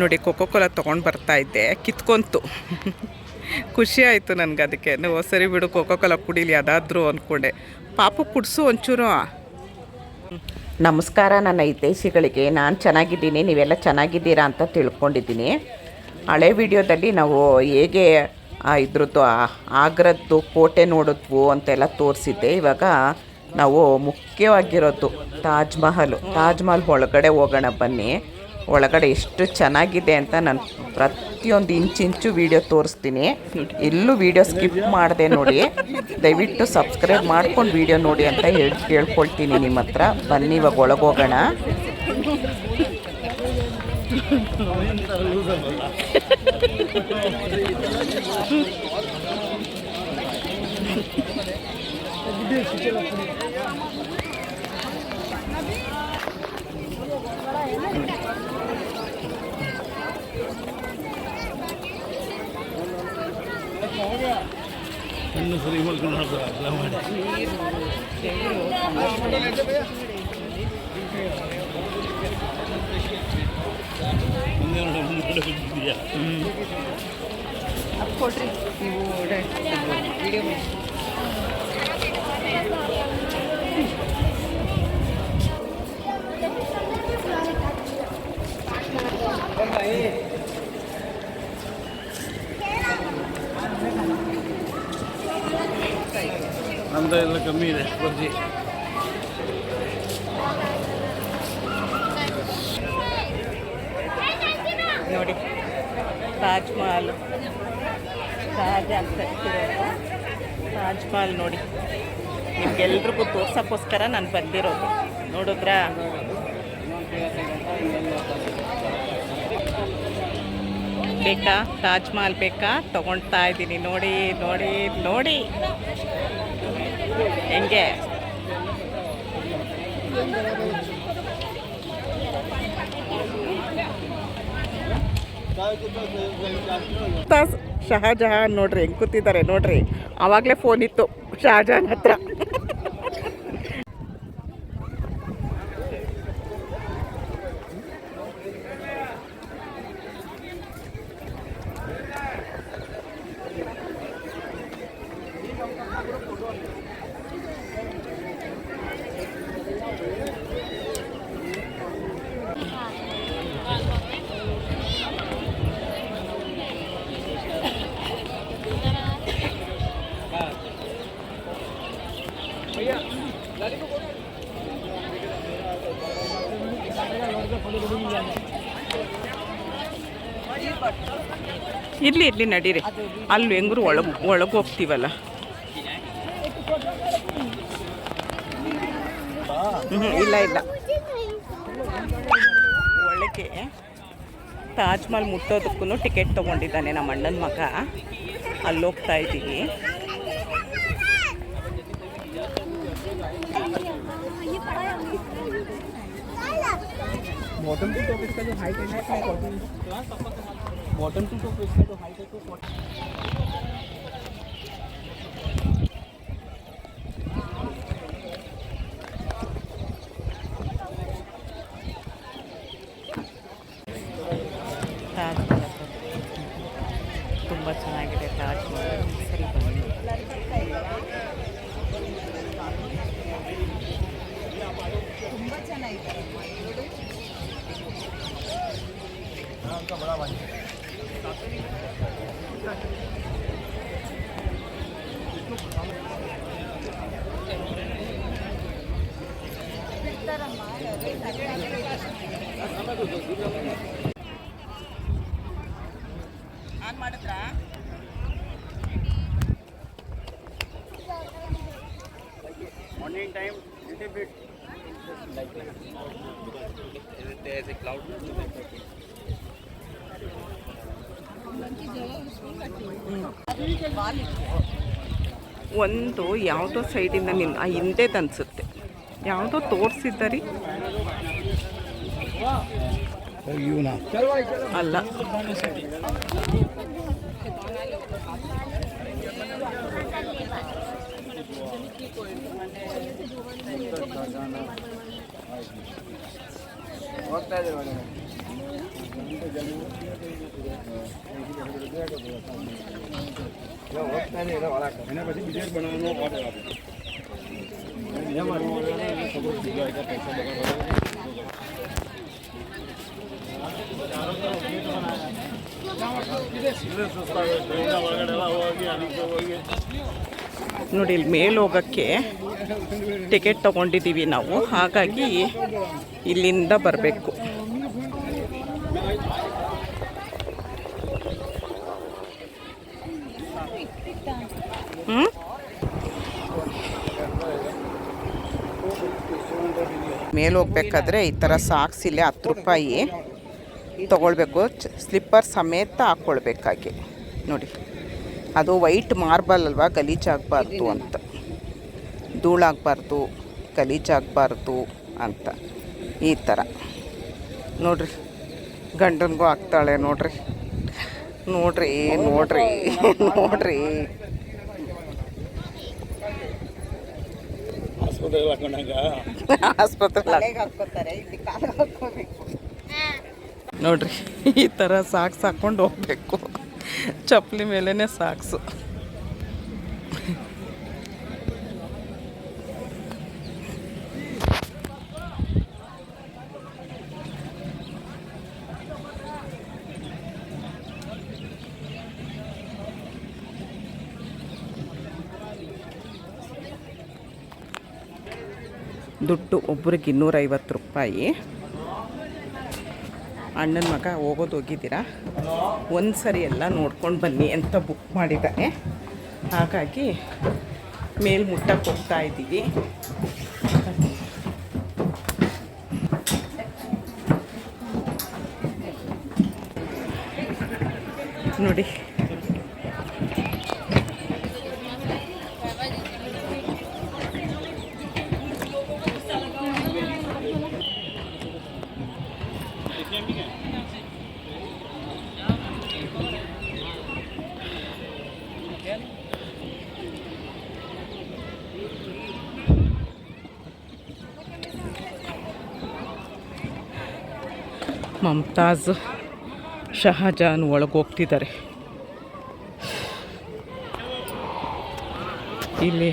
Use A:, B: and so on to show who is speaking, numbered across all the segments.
A: ನೋಡಿ ಕೋಲ ತೊಗೊಂಡು ಬರ್ತಾ ಇದ್ದೆ. ಕಿತ್ಕೊಂತು. ಖುಷಿ ಆಯಿತು ನನಗೆ ಅದಕ್ಕೆ. ನೀವು ಸರಿ ಬಿಡು ಕೋಲ ಕುಡೀಲಿ, ಅದಾದರೂ ಅಂದ್ಕೊಂಡೆ ಪಾಪ ಕುಡಿಸು ಒಂಚೂರು. ನಮಸ್ಕಾರ, ನನ್ನ ಹಿತೈಷಿಗಳಿಗೆ ನಾನು ಚೆನ್ನಾಗಿದ್ದೀನಿ, ನೀವೆಲ್ಲ ಚೆನ್ನಾಗಿದ್ದೀರಾ ಅಂತ ತಿಳ್ಕೊಂಡಿದ್ದೀನಿ. ಹಳೆ ವಿಡಿಯೋದಲ್ಲಿ ನಾವು ಹೇಗೆ ಇದ್ರದ್ದು ಆಗ್ರದ್ದು, ಕೋಟೆ ನೋಡಿದ್ವು ಅಂತೆಲ್ಲ ತೋರಿಸಿದ್ದೆ. ಇವಾಗ ನಾವು ಮುಖ್ಯವಾಗಿರೋದು ತಾಜ್ ಮಹಲ್. ತಾಜ್ ಮಹಲ್ ಒಳಗಡೆ ಹೋಗೋಣ ಬನ್ನಿ. ಒಳಗಡೆ ಎಷ್ಟು ಚೆನ್ನಾಗಿದೆ ಅಂತ ನಾನು ಪ್ರತಿಯೊಂದು ಇಂಚಿಂಚು ವಿಡಿಯೋ ತೋರಿಸ್ತೀನಿ. ಎಲ್ಲೂ ವಿಡಿಯೋ ಸ್ಕಿಪ್ ಮಾಡಿದೆ ನೋಡಿ. ದಯವಿಟ್ಟು ಸಬ್ಸ್ಕ್ರೈಬ್ ಮಾಡ್ಕೊಂಡು ವಿಡಿಯೋ ನೋಡಿ ಅಂತ ಹೇಳಿ ಕೇಳ್ಕೊಳ್ತೀನಿ ನಿಮ್ಮ ಹತ್ರ. ಬನ್ನಿ ಇವಾಗ ಒಳಗೋಗೋಣ.
B: ಇನ್ನು ಸರಿ ಮಾಡ್ಕೊಂಡು ಹೋಗ್ತಾರೆ ಅಲ್ಲ ಮಾಡಿ ಮುಂದೆ ನೋಡಿ ಮುಂದೆ ಬಿದ್ದಿದ್ಯಾ
A: ಕೊಡ್ರಿ ನೀವು ವಿಡಿಯೋ
B: ಬರ್ಜಿ
A: ನೋಡಿ ತಾಜ್ ಮಹಲ್ ತಾಜ್ ಮಹಲ್ ನೋಡಿ. ನಿಮ್ಗೆಲ್ರಿಗೂ ತೋರ್ಸೋಕ್ಕೋಸ್ಕರ ನಾನು ಬಂದಿರೋದು. ನೋಡಿದ್ರಾ? ಬೇಕಾ? ತಾಜ್ ಮಹಲ್ ಬೇಕಾ? ತಗೊಳ್ತಾ ಇದ್ದೀನಿ ನೋಡಿ ನೋಡಿ ನೋಡಿ. ಹೆಂಗೆ? ಶಹಜಹಾನ್ ನೋಡ್ರಿ ಹೆಂಗೆ ಕೂತಿದ್ದಾರೆ ನೋಡ್ರಿ. ಆವಾಗಲೇ ಫೋನ್ ಇತ್ತು ಶಹಜಹಾನ್ ಹತ್ರ. ಇರ್ಲಿ ಇಲ್ಲಿ ನಡೀರಿ. ಅಲ್ಲಿ ಹೆಂಗ್ರು ಒಳಗೆ ಒಳಗೆ ಹೋಗ್ತೀವಲ್ಲ. ಹ್ಞೂ ಇಲ್ಲ ಇಲ್ಲ. ಒಳಗೆ ತಾಜ್ ಮಹಲ್ ಮುಟ್ಟೋದಕ್ಕೂ ಟಿಕೆಟ್ ತೊಗೊಂಡಿದ್ದಾನೆ ನಮ್ಮ ಅಣ್ಣನ ಮಗ. ಅಲ್ಲಿ ಹೋಗ್ತಾ ಇದ್ದೀವಿ.
C: बॉटम टू टॉप इसका तो हाइट है तो
B: ಟೈಮ್ a cloud
A: ಒಂದು ಯಾವುದೋ ಸೈಡಿಂದ ನಿನ್ನ ಆ ಹಿಂದೆದು ಅನಿಸುತ್ತೆ ಯಾವುದೋ ತೋರಿಸಿದ್ದರಿ
B: ರೀ.
A: ಅಲ್ಲ.
B: ಹೋಗ್ತಾ
A: ನೋಡಿ ಇಲ್ಲಿ ಮೇಲೆ ಹೋಗೋಕ್ಕೆ ಟಿಕೆಟ್ ತೊಗೊಂಡಿದ್ದೀವಿ ನಾವು. ಹಾಗಾಗಿ ಇಲ್ಲಿಂದ ಬರಬೇಕು. ಮೇಲೆ ಹೋಗ್ಬೇಕಾದ್ರೆ ಈ ಥರ ಸಾಕ್ಸ್ ಇಲ್ಲೇ ಹತ್ತು ರೂಪಾಯಿ ತೊಗೊಳ್ಬೇಕು. ಸ್ಲಿಪ್ಪರ್ ಸಮೇತ ಹಾಕ್ಕೊಳ್ಬೇಕಾಗಿ. ನೋಡಿ, ಅದು ವೈಟ್ ಮಾರ್ಬಲ್ ಅಲ್ವಾ ಗಲೀಜಾಗಬಾರ್ದು ಅಂತ. ಧೂಳಾಗಬಾರ್ದು ಗಲೀಜಾಗಬಾರ್ದು ಅಂತ. ಈ ಥರ. ನೋಡ್ರಿ, ಗಂಡನಿಗೂ ಆಗ್ತಾಳೆ ನೋಡ್ರಿ. ನೋಡ್ರಿ ನೋಡ್ರಿ ನೋಡ್ರಿ.
B: ಆಸ್ಪತ್ರೆಗೆ ಹಾಕೊಂಡಂಗ?
A: ಆಸ್ಪತ್ರೆ ನೋಡ್ರಿ ಈ ಥರ ಸಾಕ್ಸ್ ಹಾಕ್ಕೊಂಡು ಹೋಗ್ಬೇಕು. ಚಪ್ಪಲಿ ಮೇಲೇ ಸಾಕ್ಸು. ದುಡ್ಡು ಒಬ್ಬರಿಗೆ ಇನ್ನೂರೈವತ್ತು ರೂಪಾಯಿ. ಅಣ್ಣನ ಮಗ ಹೋಗೋದು ಹೋಗಿದ್ದೀರಾ? ಒಂದು ಸರಿ ಎಲ್ಲ ನೋಡ್ಕೊಂಡು ಬನ್ನಿ ಅಂತ ಬುಕ್ ಮಾಡಿದ್ದಾನೆ. ಹಾಗಾಗಿ ಮೇಲ್ ಮುಟ್ಟಕ್ಕೆ ಹೋಗ್ತಾ ಇದ್ದೀವಿ. ನೋಡಿ. ಮಮ್ತಾಜ್ ಶಹಜಾನ್ ಒಳಗೋಗ್ತಿದ್ದಾರೆ ಇಲ್ಲಿ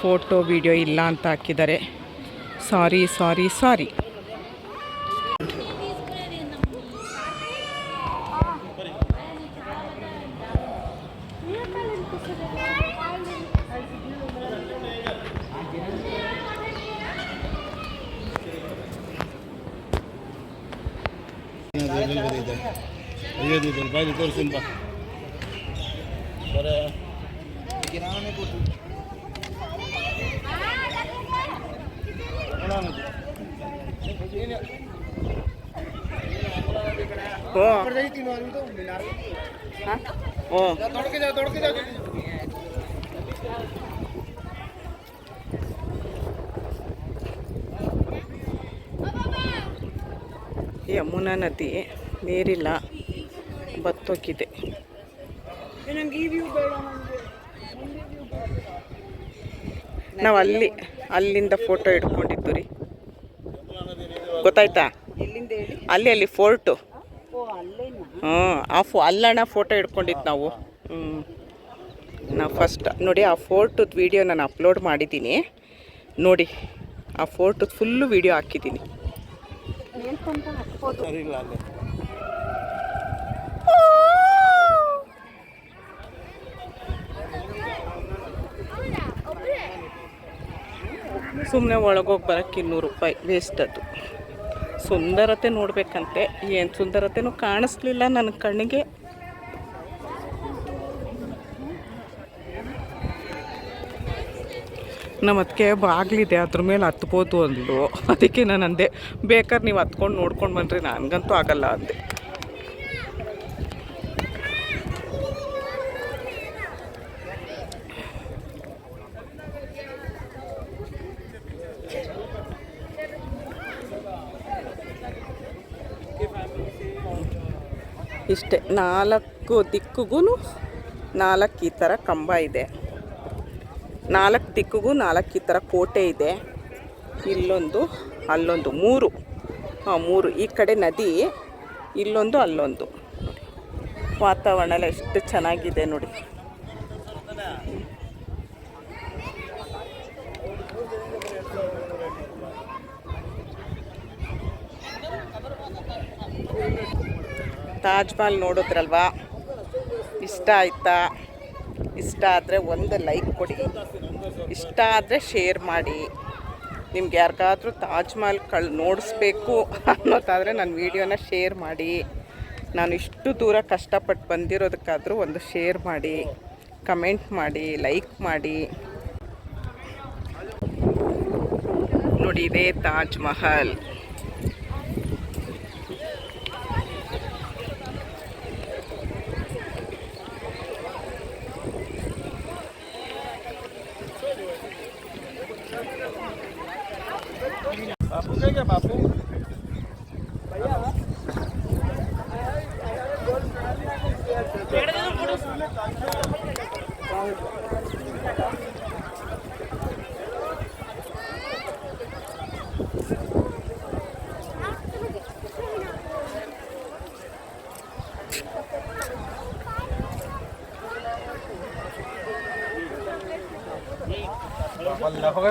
A: ಫೋಟೋ ವಿಡಿಯೋ ಇಲ್ಲ ಅಂತ ಹಾಕಿದ್ದಾರೆ. ಸಾರಿ ಸಾರಿ ಸಾರಿ.
B: ಐದು ರೂಪಾಯಿ ತೋರಿಸಿಂಪ ಬರೇ
A: ಓ ಓ ಯಮುನಾ ನದಿ ನೀರಿಲ್ಲ ಬತ್ತೋಗಿದೆ. ನಾವು ಅಲ್ಲಿ ಅಲ್ಲಿಂದ ಫೋಟೋ ಹಿಡ್ಕೊಂಡಿದ್ದು ರೀ. ಗೊತ್ತಾಯ್ತಾ? ಅಲ್ಲಿ ಅಲ್ಲಿ ಫೋರ್ಟು. ಹ್ಞೂ ಆ ಫೋ ಅಲ್ಲಣ್ಣ ಫೋಟೋ ಹಿಡ್ಕೊಂಡಿದ್ದು ನಾವು. ಹ್ಞೂ ನಾವು ಫಸ್ಟ್ ನೋಡಿ ಆ ಫೋರ್ಟದ ವೀಡಿಯೋ ನಾನು ಅಪ್ಲೋಡ್ ಮಾಡಿದ್ದೀನಿ ನೋಡಿ ಆ ಫೋರ್ಟದ ಫುಲ್ಲು ವೀಡಿಯೋ ಹಾಕಿದ್ದೀನಿ
C: ಹೇಳ್ಕೊಂತ ಹಾಕ್ಬೋದು
A: ಸುಮ್ಮನೆ ಒಳಗೋಗಿ ಬರೋಕ್ಕೆ ಇನ್ನೂರು ರೂಪಾಯಿ ವೇಸ್ಟ್ ಅದು. ಸುಂದರತೆ ನೋಡಬೇಕಂತೆ. ಏನು ಸುಂದರತೆನೂ ಕಾಣಿಸ್ಲಿಲ್ಲ ನನ್ನ ಕಣ್ಣಿಗೆ. ನಮ್ಮ ಅದಕ್ಕೆ ಬಾಗಿಲಿದೆ, ಅದ್ರ ಮೇಲೆ ಹತ್ಬೋದು ಅಂದ್ಲು. ಅದಕ್ಕೆ ನಾನು ಅಂದೆ ಬೇಕಾದ್ರೆ ನೀವು ಹತ್ಕೊಂಡು ನೋಡ್ಕೊಂಡು ಬಂದ್ರಿ, ನನಗಂತೂ ಆಗಲ್ಲ ಅಂದೆ. ಇಷ್ಟೇ, ನಾಲ್ಕು ದಿಕ್ಕಿಗೂ ನಾಲ್ಕು ಈ ಥರ ಕಂಬ ಇದೆ. ನಾಲ್ಕು ದಿಕ್ಕಿಗೂ ನಾಲ್ಕು ಈ ಥರ ಕೋಟೆ ಇದೆ. ಇಲ್ಲೊಂದು, ಅಲ್ಲೊಂದು, ಮೂರು. ಹಾಂ, ಮೂರು. ಈ ಕಡೆ ನದಿ, ಇಲ್ಲೊಂದು, ಅಲ್ಲೊಂದು. ವಾತಾವರಣ ಎಲ್ಲ ಎಷ್ಟು ಚೆನ್ನಾಗಿದೆ ನೋಡಿ. ತಾಜ್ ಮಹಲ್ ನೋಡಿದ್ರಲ್ವಾ? ಇಷ್ಟ ಆಯ್ತಾ? ಇಷ್ಟ ಆದರೆ ಒಂದು ಲೈಕ್ ಕೊಡಿ. ಇಷ್ಟ ಆದರೆ ಶೇರ್ ಮಾಡಿ. ನಿಮ್ಗೆ ಯಾರಿಗಾದರೂ ತಾಜ್ ಮಹಲ್ ಕಳ್ ನೋಡಿಸ್ಬೇಕು ಅನ್ನೋದಾದರೆ ನನ್ನ ವೀಡಿಯೋನ ಶೇರ್ ಮಾಡಿ. ನಾನು ಇಷ್ಟು ದೂರ ಕಷ್ಟಪಟ್ಟು ಬಂದಿರೋದಕ್ಕಾದರೂ ಒಂದು ಶೇರ್ ಮಾಡಿ. ಕಮೆಂಟ್ ಮಾಡಿ ಲೈಕ್ ಮಾಡಿ. ನೋಡಿ ಇದೇ ತಾಜ್ ಮಹಲ್.
B: बापू काय क्या बापू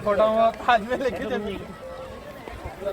B: फोटो आज में लेके चलिए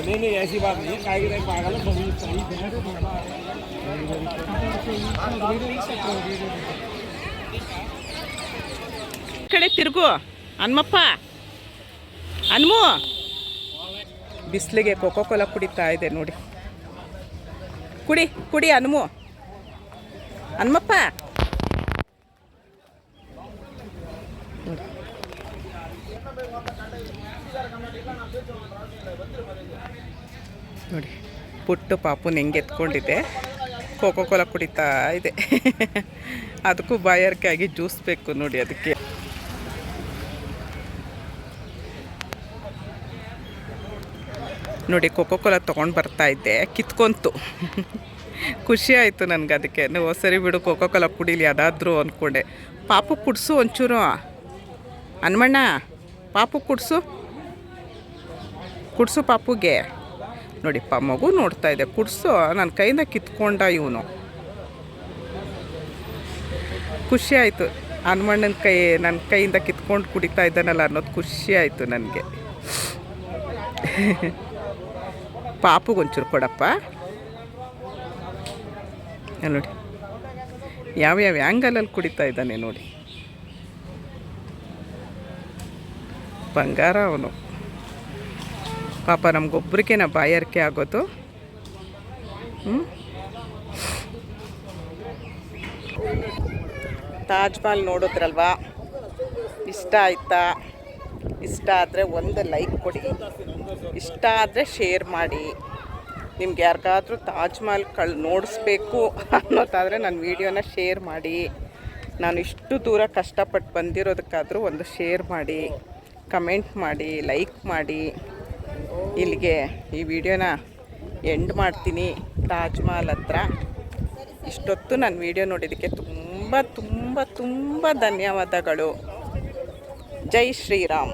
B: नहीं नहीं ऐसी बात नहीं है काय की नाही पागाला बघून
A: ಈ ಕಡೆ ತಿರುಗು ಹನುಮಪ್ಪ ಹನುಮು ಬಿಸಿಲಿಗೆ ಕೊಕೋ ಕೋಲ ಕುಡಿತಾ ಇದೆ ನೋಡಿ ಕುಡಿ ಕುಡಿ ಹನುಮು ಹನುಮಪ್ಪ ನೋಡಿ ಪುಟ್ಟು ಪಾಪುನ ಹೆಂಗೆ ಎತ್ಕೊಂಡಿದೆ ಕೋಕೋ ಕೋಲ ಕುಡಿತಾ ಇದೆ. ಅದಕ್ಕೂ ಬಾಯಾರಿಕೆ ಆಗಿ ಜ್ಯೂಸ್ ಬೇಕು ನೋಡಿ ಅದಕ್ಕೆ. ನೋಡಿ ಕೋಕೋ ಕೋಲ ತೊಗೊಂಡು ಬರ್ತಾ ಇದ್ದೆ. ಕಿತ್ಕೊಂತು. ಖುಷಿ ಆಯಿತು ನನಗೆ ಅದಕ್ಕೆ. ನೀವು ಸರಿ ಬಿಡು ಕೋಕೋ ಕೋಲ ಕುಡೀಲಿ, ಅದಾದರೂ ಅಂದ್ಕೊಂಡೆ ಪಾಪು ಕುಡಿಸು ಒಂಚೂರು. ಹನುಮಣ್ಣ ಪಾಪು ಕುಡಿಸು. ಕುಡಿಸು ಪಾಪುಗೆ. ನೋಡಿಪ್ಪ, ಮಗು ನೋಡ್ತಾ ಇದೆ. ಕುಡಿಸು ನನ್ನ ಕೈಯಿಂದ ಕಿತ್ಕೊಂಡ ಇವನು. ಖುಷಿ ಆಯಿತು. ಹನುಮಣ್ಣನ ಕೈ ನನ್ನ ಕೈಯಿಂದ ಕಿತ್ಕೊಂಡು ಕುಡಿತಾ ಇದ್ದಾನಲ್ಲ ಅನ್ನೋದು ಖುಷಿ ಆಯಿತು ನನಗೆ. ಪಾಪುಗೆ ಒಂಚೂರು ಕೊಡಪ್ಪ. ನೋಡಿ. ಯಾವ್ಯಾವ ಆ್ಯಂಗಲಲ್ಲಿ ಕುಡಿತಾ ಇದ್ದಾನೆ ನೋಡಿ. ಬಂಗಾರ ಅವನು. ಪಾಪ ನಮಗೊಬ್ಬರಿಗೆ ನಾ ಬಾಯಾರಿಕೆ ಆಗೋದು. ತಾಜ್ ಮಹಲ್ ನೋಡಿದ್ರಲ್ವಾ? ಇಷ್ಟ ಆಯ್ತಾ? ಇಷ್ಟ ಆದರೆ ಒಂದು ಲೈಕ್ ಕೊಡಿ. ಇಷ್ಟ ಆದರೆ ಶೇರ್ ಮಾಡಿ. ನಿಮ್ಗೆ ಯಾರಿಗಾದ್ರೂ ತಾಜ್ ಮಹಲ್ ಕಳ್, ನೋಡಿಸ್ಬೇಕು ಅನ್ನೋದಾದರೆ ನನ್ನ ವೀಡಿಯೋನ ಶೇರ್ ಮಾಡಿ. ನಾನು ಇಷ್ಟು ದೂರ ಕಷ್ಟಪಟ್ಟು ಬಂದಿರೋದಕ್ಕಾದರೂ ಒಂದು ಶೇರ್ ಮಾಡಿ. ಕಮೆಂಟ್ ಮಾಡಿ ಲೈಕ್ ಮಾಡಿ. ಇಲ್ಲಿಗೆ ಈ ವಿಡಿಯೋನ ಎಂಡ್ ಮಾಡ್ತೀನಿ ತಾಜ್ ಮಹಲ್ ಹತ್ರ. ಇಷ್ಟೊತ್ತು ನಾನು ವಿಡಿಯೋ ನೋಡಿದ್ದಕ್ಕೆ ತುಂಬ ತುಂಬ ತುಂಬ ಧನ್ಯವಾದಗಳು. ಜೈ ಶ್ರೀರಾಮ್.